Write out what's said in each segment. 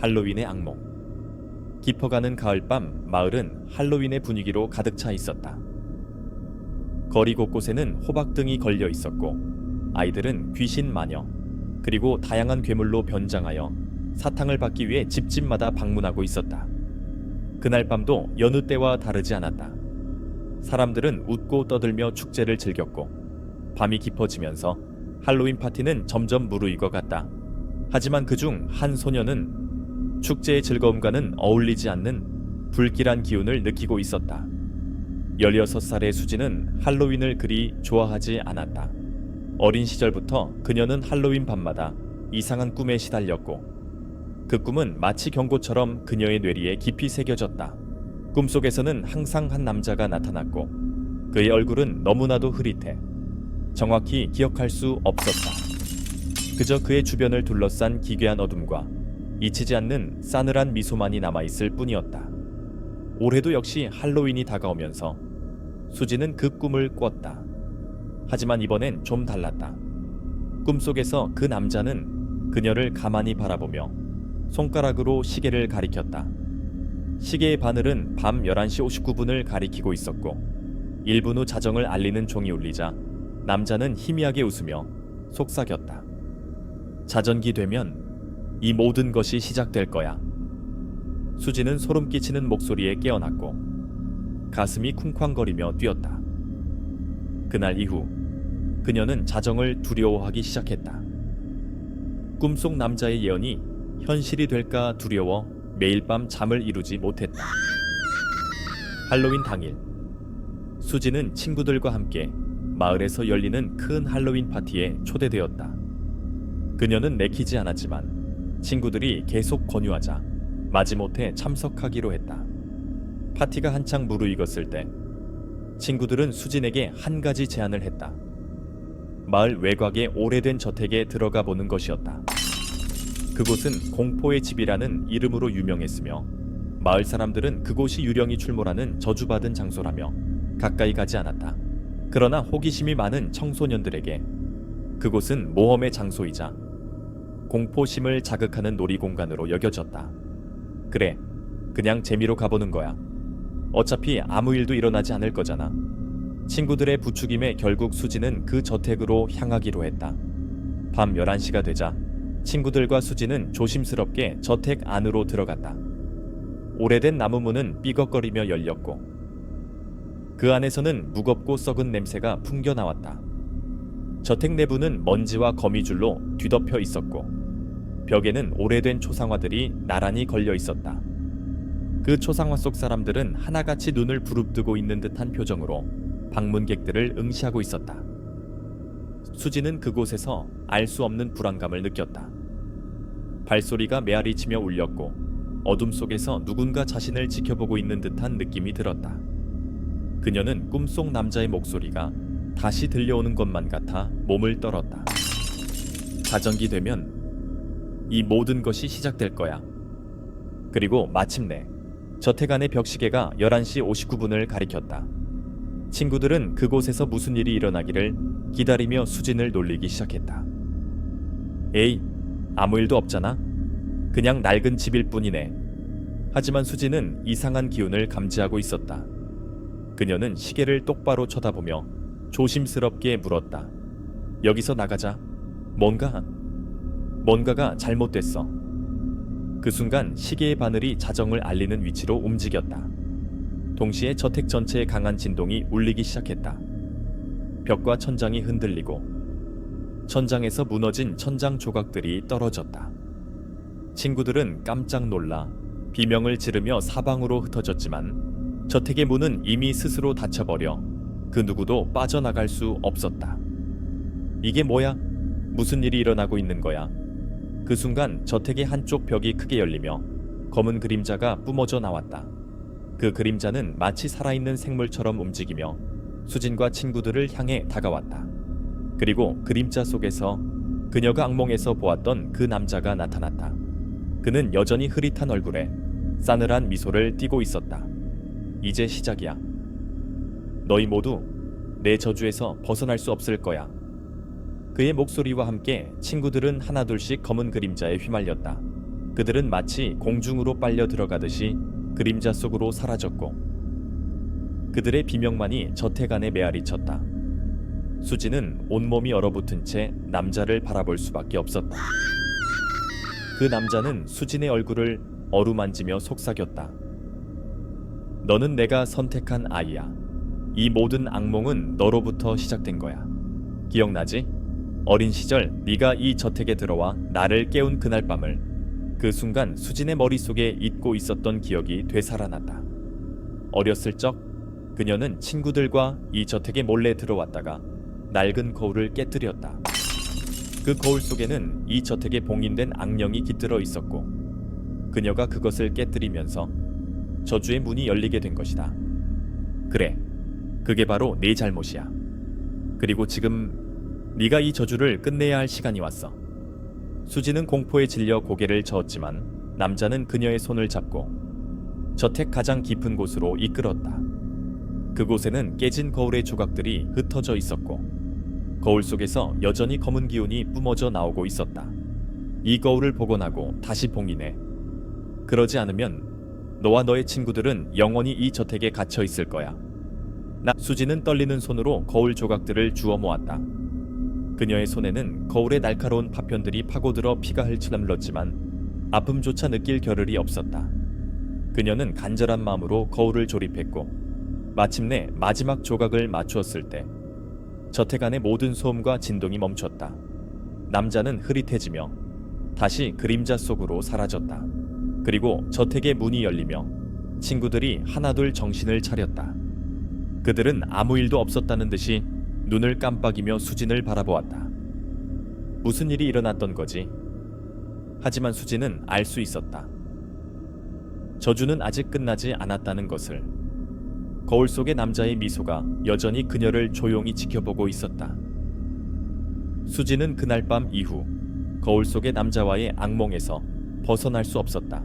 할로윈의 악몽. 깊어가는 가을밤 마을은 할로윈의 분위기로 가득 차 있었다. 거리 곳곳에는 호박등이 걸려 있었고 아이들은 귀신 마녀 그리고 다양한 괴물로 변장하여 사탕을 받기 위해 집집마다 방문하고 있었다. 그날 밤도 여느 때와 다르지 않았다. 사람들은 웃고 떠들며 축제를 즐겼고 밤이 깊어지면서 할로윈 파티는 점점 무르익어 갔다. 하지만 그중 한 소녀는 축제의 즐거움과는 어울리지 않는 불길한 기운을 느끼고 있었다. 16살의 수지는 할로윈을 그리 좋아하지 않았다. 어린 시절부터 그녀는 할로윈 밤마다 이상한 꿈에 시달렸고 그 꿈은 마치 경고처럼 그녀의 뇌리에 깊이 새겨졌다. 꿈속에서는 항상 한 남자가 나타났고 그의 얼굴은 너무나도 흐릿해 정확히 기억할 수 없었다. 그저 그의 주변을 둘러싼 기괴한 어둠과 잊히지 않는 싸늘한 미소만이 남아있을 뿐이었다. 올해도 역시 할로윈이 다가오면서 수지는 그 꿈을 꿨다. 하지만 이번엔 좀 달랐다. 꿈속에서 그 남자는 그녀를 가만히 바라보며 손가락으로 시계를 가리켰다. 시계의 바늘은 밤 11시 59분을 가리키고 있었고 1분 후 자정을 알리는 종이 울리자 남자는 희미하게 웃으며 속삭였다. 자전기 되면 이 모든 것이 시작될 거야. 수지는 소름 끼치는 목소리에 깨어났고 가슴이 쿵쾅거리며 뛰었다. 그날 이후 그녀는 자정을 두려워하기 시작했다. 꿈속 남자의 예언이 현실이 될까 두려워 매일 밤 잠을 이루지 못했다. 할로윈 당일 수지는 친구들과 함께 마을에서 열리는 큰 할로윈 파티에 초대되었다. 그녀는 내키지 않았지만 친구들이 계속 권유하자 마지못해 참석하기로 했다. 파티가 한창 무르익었을 때 친구들은 수진에게 한 가지 제안을 했다. 마을 외곽의 오래된 저택에 들어가 보는 것이었다. 그곳은 공포의 집이라는 이름으로 유명했으며 마을 사람들은 그곳이 유령이 출몰하는 저주받은 장소라며 가까이 가지 않았다. 그러나 호기심이 많은 청소년들에게 그곳은 모험의 장소이자 공포심을 자극하는 놀이공간으로 여겨졌다. 그래, 그냥 재미로 가보는 거야. 어차피 아무 일도 일어나지 않을 거잖아. 친구들의 부추김에 결국 수지는 그 저택으로 향하기로 했다. 밤 11시가 되자 친구들과 수지는 조심스럽게 저택 안으로 들어갔다. 오래된 나무 문은 삐걱거리며 열렸고 그 안에서는 무겁고 썩은 냄새가 풍겨 나왔다. 저택 내부는 먼지와 거미줄로 뒤덮여 있었고 벽에는 오래된 초상화들이 나란히 걸려 있었다. 그 초상화 속 사람들은 하나같이 눈을 부릅뜨고 있는 듯한 표정으로 방문객들을 응시하고 있었다. 수지는 그곳에서 알 수 없는 불안감을 느꼈다. 발소리가 메아리 치며 울렸고 어둠 속에서 누군가 자신을 지켜보고 있는 듯한 느낌이 들었다. 그녀는 꿈속 남자의 목소리가 다시 들려오는 것만 같아 몸을 떨었다. 자정기 되면 이 모든 것이 시작될 거야. 그리고 마침내 저택 안의 벽시계가 11시 59분을 가리켰다. 친구들은 그곳에서 무슨 일이 일어나기를 기다리며 수진을 놀리기 시작했다. 에이, 아무 일도 없잖아. 그냥 낡은 집일 뿐이네. 하지만 수진은 이상한 기운을 감지하고 있었다. 그녀는 시계를 똑바로 쳐다보며 조심스럽게 물었다. 여기서 나가자. 뭔가, 뭔가가 잘못됐어. 그 순간 시계의 바늘이 자정을 알리는 위치로 움직였다. 동시에 저택 전체에 강한 진동이 울리기 시작했다. 벽과 천장이 흔들리고 천장에서 무너진 천장 조각들이 떨어졌다. 친구들은 깜짝 놀라 비명을 지르며 사방으로 흩어졌지만 저택의 문은 이미 스스로 닫혀버려 그 누구도 빠져나갈 수 없었다. 이게 뭐야? 무슨 일이 일어나고 있는 거야? 그 순간 저택의 한쪽 벽이 크게 열리며 검은 그림자가 뿜어져 나왔다. 그 그림자는 마치 살아있는 생물처럼 움직이며 수진과 친구들을 향해 다가왔다. 그리고 그림자 속에서 그녀가 악몽에서 보았던 그 남자가 나타났다. 그는 여전히 흐릿한 얼굴에 싸늘한 미소를 띠고 있었다. 이제 시작이야. 너희 모두 내 저주에서 벗어날 수 없을 거야. 그의 목소리와 함께 친구들은 하나둘씩 검은 그림자에 휘말렸다. 그들은 마치 공중으로 빨려 들어가듯이 그림자 속으로 사라졌고 그들의 비명만이 저택 안에 메아리 쳤다. 수지는 온몸이 얼어붙은 채 남자를 바라볼 수밖에 없었다. 그 남자는 수진의 얼굴을 어루만지며 속삭였다. 너는 내가 선택한 아이야. 이 모든 악몽은 너로부터 시작된 거야. 기억나지? 어린 시절 네가 이 저택에 들어와 나를 깨운 그날 밤을 그 순간 수진의 머릿속에 잊고 있었던 기억이 되살아났다. 어렸을 적 그녀는 친구들과 이 저택에 몰래 들어왔다가 낡은 거울을 깨뜨렸다. 그 거울 속에는 이 저택에 봉인된 악령이 깃들어 있었고 그녀가 그것을 깨뜨리면서 저주의 문이 열리게 된 것이다. 그래, 그게 바로 네 잘못이야. 그리고 지금 네가 이 저주를 끝내야 할 시간이 왔어. 수지는 공포에 질려 고개를 저었지만 남자는 그녀의 손을 잡고 저택 가장 깊은 곳으로 이끌었다. 그곳에는 깨진 거울의 조각들이 흩어져 있었고 거울 속에서 여전히 검은 기운이 뿜어져 나오고 있었다. 이 거울을 복원하고 다시 봉인해. 그러지 않으면 너와 너의 친구들은 영원히 이 저택에 갇혀 있을 거야. 나 수지는 떨리는 손으로 거울 조각들을 주워 모았다. 그녀의 손에는 거울의 날카로운 파편들이 파고들어 피가 흘러물렀지만 아픔조차 느낄 겨를이 없었다. 그녀는 간절한 마음으로 거울을 조립했고 마침내 마지막 조각을 맞추었을 때 저택 안의 모든 소음과 진동이 멈췄다. 남자는 흐릿해지며 다시 그림자 속으로 사라졌다. 그리고 저택의 문이 열리며 친구들이 하나둘 정신을 차렸다. 그들은 아무 일도 없었다는 듯이 눈을 깜빡이며 수진을 바라보았다. 무슨 일이 일어났던 거지? 하지만 수진은 알 수 있었다. 저주는 아직 끝나지 않았다는 것을. 거울 속의 남자의 미소가 여전히 그녀를 조용히 지켜보고 있었다. 수지는 그날 밤 이후 거울 속의 남자와의 악몽에서 벗어날 수 없었다.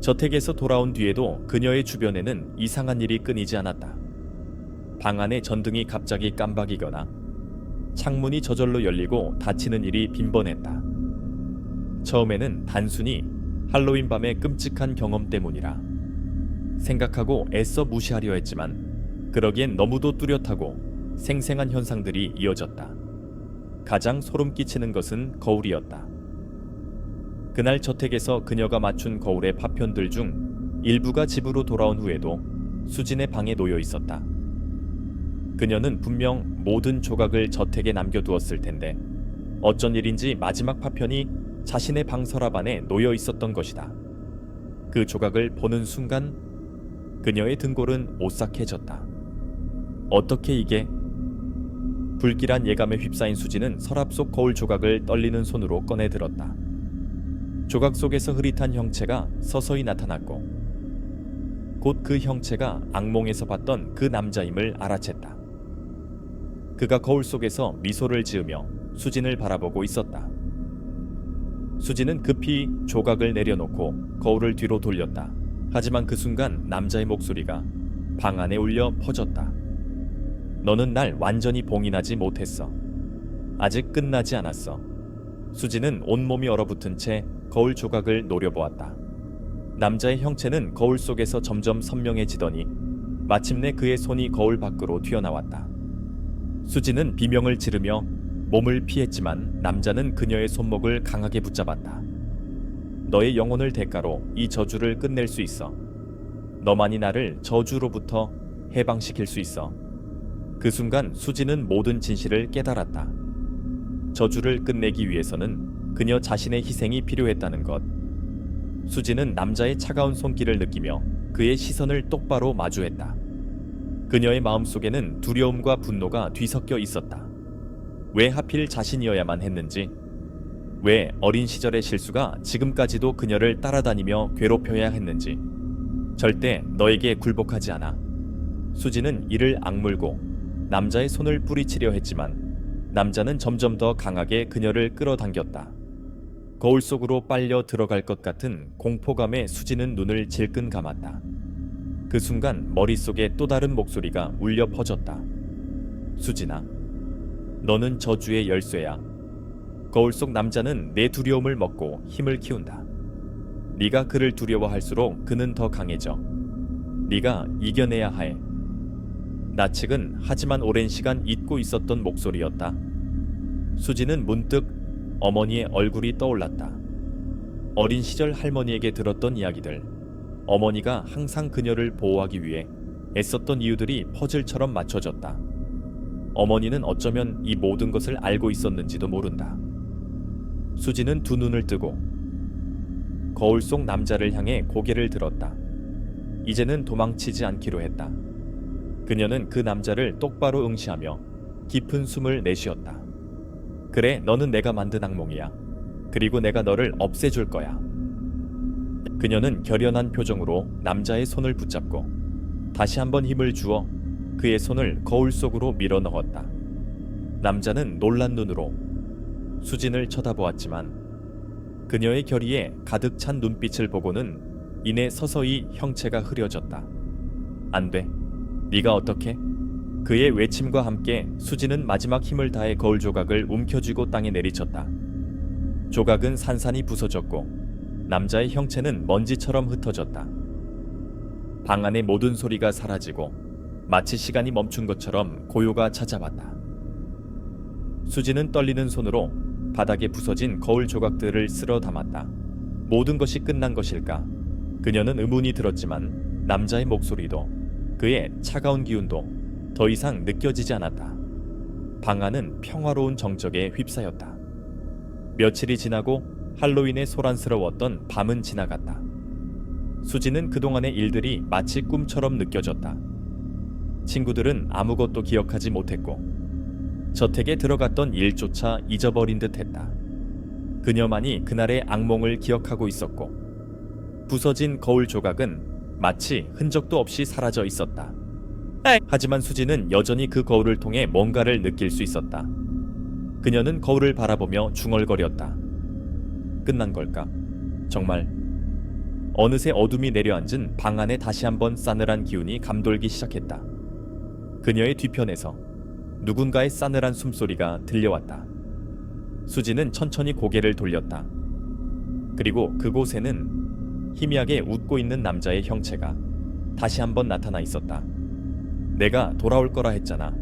저택에서 돌아온 뒤에도 그녀의 주변에는 이상한 일이 끊이지 않았다. 방 안의 전등이 갑자기 깜박이거나 창문이 저절로 열리고 닫히는 일이 빈번했다. 처음에는 단순히 할로윈 밤의 끔찍한 경험 때문이라 생각하고 애써 무시하려 했지만 그러기엔 너무도 뚜렷하고 생생한 현상들이 이어졌다. 가장 소름 끼치는 것은 거울이었다. 그날 저택에서 그녀가 맞춘 거울의 파편들 중 일부가 집으로 돌아온 후에도 수진의 방에 놓여 있었다. 그녀는 분명 모든 조각을 저택에 남겨두었을 텐데 어쩐 일인지 마지막 파편이 자신의 방 서랍 안에 놓여 있었던 것이다. 그 조각을 보는 순간 그녀의 등골은 오싹해졌다. 어떻게 이게? 불길한 예감에 휩싸인 수지는 서랍 속 거울 조각을 떨리는 손으로 꺼내 들었다. 조각 속에서 흐릿한 형체가 서서히 나타났고 곧 그 형체가 악몽에서 봤던 그 남자임을 알아챘다. 그가 거울 속에서 미소를 지으며 수진을 바라보고 있었다. 수진은 급히 조각을 내려놓고 거울을 뒤로 돌렸다. 하지만 그 순간 남자의 목소리가 방 안에 울려 퍼졌다. 너는 날 완전히 봉인하지 못했어. 아직 끝나지 않았어. 수지는 온몸이 얼어붙은 채 거울 조각을 노려보았다. 남자의 형체는 거울 속에서 점점 선명해지더니 마침내 그의 손이 거울 밖으로 튀어나왔다. 수지는 비명을 지르며 몸을 피했지만 남자는 그녀의 손목을 강하게 붙잡았다. 너의 영혼을 대가로 이 저주를 끝낼 수 있어. 너만이 나를 저주로부터 해방시킬 수 있어. 그 순간 수지는 모든 진실을 깨달았다. 저주를 끝내기 위해서는 그녀 자신의 희생이 필요했다는 것. 수지는 남자의 차가운 손길을 느끼며 그의 시선을 똑바로 마주했다. 그녀의 마음속에는 두려움과 분노가 뒤섞여 있었다. 왜 하필 자신이어야만 했는지 왜 어린 시절의 실수가 지금까지도 그녀를 따라다니며 괴롭혀야 했는지 절대 너에게 굴복하지 않아. 수지는 이를 악물고 남자의 손을 뿌리치려 했지만 남자는 점점 더 강하게 그녀를 끌어당겼다. 거울 속으로 빨려 들어갈 것 같은 공포감에 수지는 눈을 질끈 감았다. 그 순간 머릿속에 또 다른 목소리가 울려 퍼졌다. 수진아, 너는 저주의 열쇠야. 거울 속 남자는 내 두려움을 먹고 힘을 키운다. 네가 그를 두려워할수록 그는 더 강해져. 네가 이겨내야 해. 나 측은 하지만 오랜 시간 잊고 있었던 목소리였다. 수지는 문득 어머니의 얼굴이 떠올랐다. 어린 시절 할머니에게 들었던 이야기들. 어머니가 항상 그녀를 보호하기 위해 애썼던 이유들이 퍼즐처럼 맞춰졌다. 어머니는 어쩌면 이 모든 것을 알고 있었는지도 모른다. 수지는 두 눈을 뜨고 거울 속 남자를 향해 고개를 들었다. 이제는 도망치지 않기로 했다. 그녀는 그 남자를 똑바로 응시하며 깊은 숨을 내쉬었다. 그래, 너는 내가 만든 악몽이야. 그리고 내가 너를 없애줄 거야. 그녀는 결연한 표정으로 남자의 손을 붙잡고 다시 한번 힘을 주어 그의 손을 거울 속으로 밀어 넣었다. 남자는 놀란 눈으로 수진을 쳐다보았지만 그녀의 결의에 가득 찬 눈빛을 보고는 이내 서서히 형체가 흐려졌다. 안 돼. 네가 어떻게? 그의 외침과 함께 수지는 마지막 힘을 다해 거울 조각을 움켜쥐고 땅에 내리쳤다. 조각은 산산이 부서졌고 남자의 형체는 먼지처럼 흩어졌다. 방 안의 모든 소리가 사라지고 마치 시간이 멈춘 것처럼 고요가 찾아왔다. 수지는 떨리는 손으로 바닥에 부서진 거울 조각들을 쓸어 담았다. 모든 것이 끝난 것일까? 그녀는 의문이 들었지만 남자의 목소리도 그의 차가운 기운도 더 이상 느껴지지 않았다. 방 안은 평화로운 정적에 휩싸였다. 며칠이 지나고 할로윈에 소란스러웠던 밤은 지나갔다. 수지는 그동안의 일들이 마치 꿈처럼 느껴졌다. 친구들은 아무것도 기억하지 못했고 저택에 들어갔던 일조차 잊어버린 듯 했다. 그녀만이 그날의 악몽을 기억하고 있었고 부서진 거울 조각은 마치 흔적도 없이 사라져 있었다. 하지만 수지는 여전히 그 거울을 통해 뭔가를 느낄 수 있었다. 그녀는 거울을 바라보며 중얼거렸다. 끝난 걸까? 정말 어느새 어둠이 내려앉은 방 안에 다시 한번 싸늘한 기운이 감돌기 시작했다. 그녀의 뒤편에서 누군가의 싸늘한 숨소리가 들려왔다. 수지는 천천히 고개를 돌렸다. 그리고 그곳에는 희미하게 웃고 있는 남자의 형체가 다시 한번 나타나 있었다. 내가 돌아올 거라 했잖아.